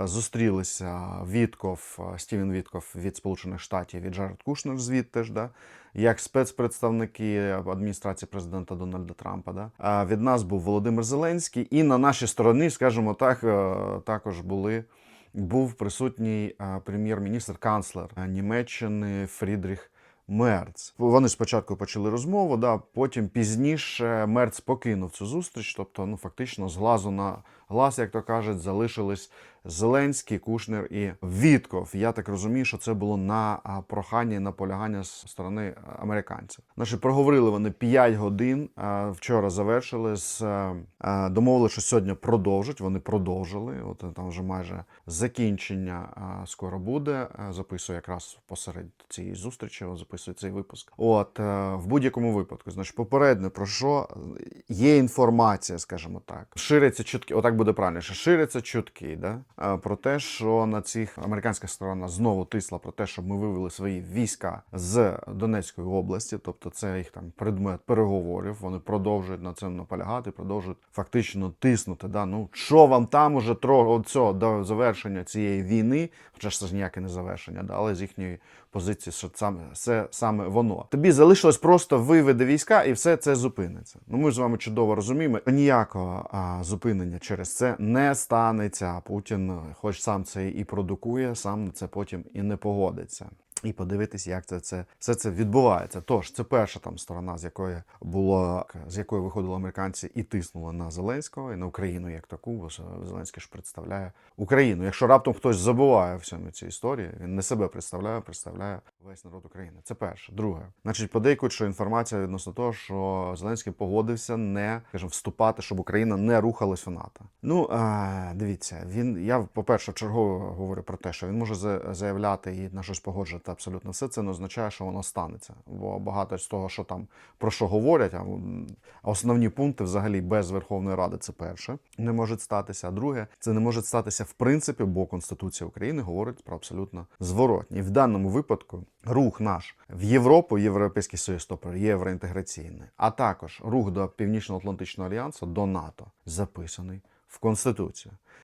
Е, Зустрілися Вітков, е, Стівен Вітков від Сполучених Штатів і Джаред Кушнер звідти ж, да, як спецпредставники адміністрації президента Дональда Трампа. Да. А від нас був Володимир Зеленський, і на нашій стороні, скажімо так, е, також були. Був присутній прем'єр-міністр канцлер Німеччини Фрідріх Мерц. Вони спочатку почали розмову, да, потім пізніше Мерц покинув цю зустріч, тобто, ну фактично, з глазу на глаз, як то кажуть, залишились Зеленський, Кушнер і Вітков. Я так розумію, що це було на прохання і наполягання з сторони американців. Значить, проговорили вони 5 годин. Вчора завершили з домовили, що сьогодні продовжать. Вони продовжили. От е, там вже майже закінчення скоро буде. Е, Записую якраз посеред цієї зустрічі. Записую цей випуск. От е, в будь-якому випадку, значить, попередньо про що є інформація, скажімо так. Ширяться чутки, отак буде правильніше. Ширяться чутки, да? про те, що на цих американська сторона знову тисла про те, щоб ми вивели свої війська з Донецької області, тобто це їх там предмет переговорів. Вони продовжують на цьому наполягати, продовжують фактично тиснути. Да? Ну що вам там уже тро от цього до завершення цієї війни, хоча ж це ж ніяке не завершення, да? але з їхньої позиції, що саме це саме воно. Тобі залишилось просто виведи війська, і все це зупиниться. Ну ми ж з вами чудово розуміємо. Ніякого а, зупинення через це не станеться. Путін, хоч сам це і продукує, сам на це потім і не погодиться. І подивитись, як це, це все це відбувається. Тож це перша там сторона, з якої було з якої виходили американці і тиснули на Зеленського і на Україну як таку, бо Зеленський ж представляє Україну. Якщо раптом хтось забуває всьому цій історії, він не себе представляє, представляє весь народ України. Це перше. Друге, значить, подейкують, що інформація відносно того, що Зеленський погодився не скажімо, вступати, щоб Україна не рухалась в НАТО. Ну дивіться, він я по перше чергово говорю про те, що він може за- заявляти і на щось погоджувати абсолютно все. Це не означає, що воно станеться. Бо багато з того, що там про що говорять, а основні пункти взагалі без Верховної Ради це перше не може статися. А друге, це не може статися в принципі, бо Конституція України говорить про абсолютно зворотні. В даному випадку рух наш в Європу, Європейський Союз, тобто євроінтеграційний, а також рух до Північно-Атлантичного альянсу до НАТО записаний в Конституцію.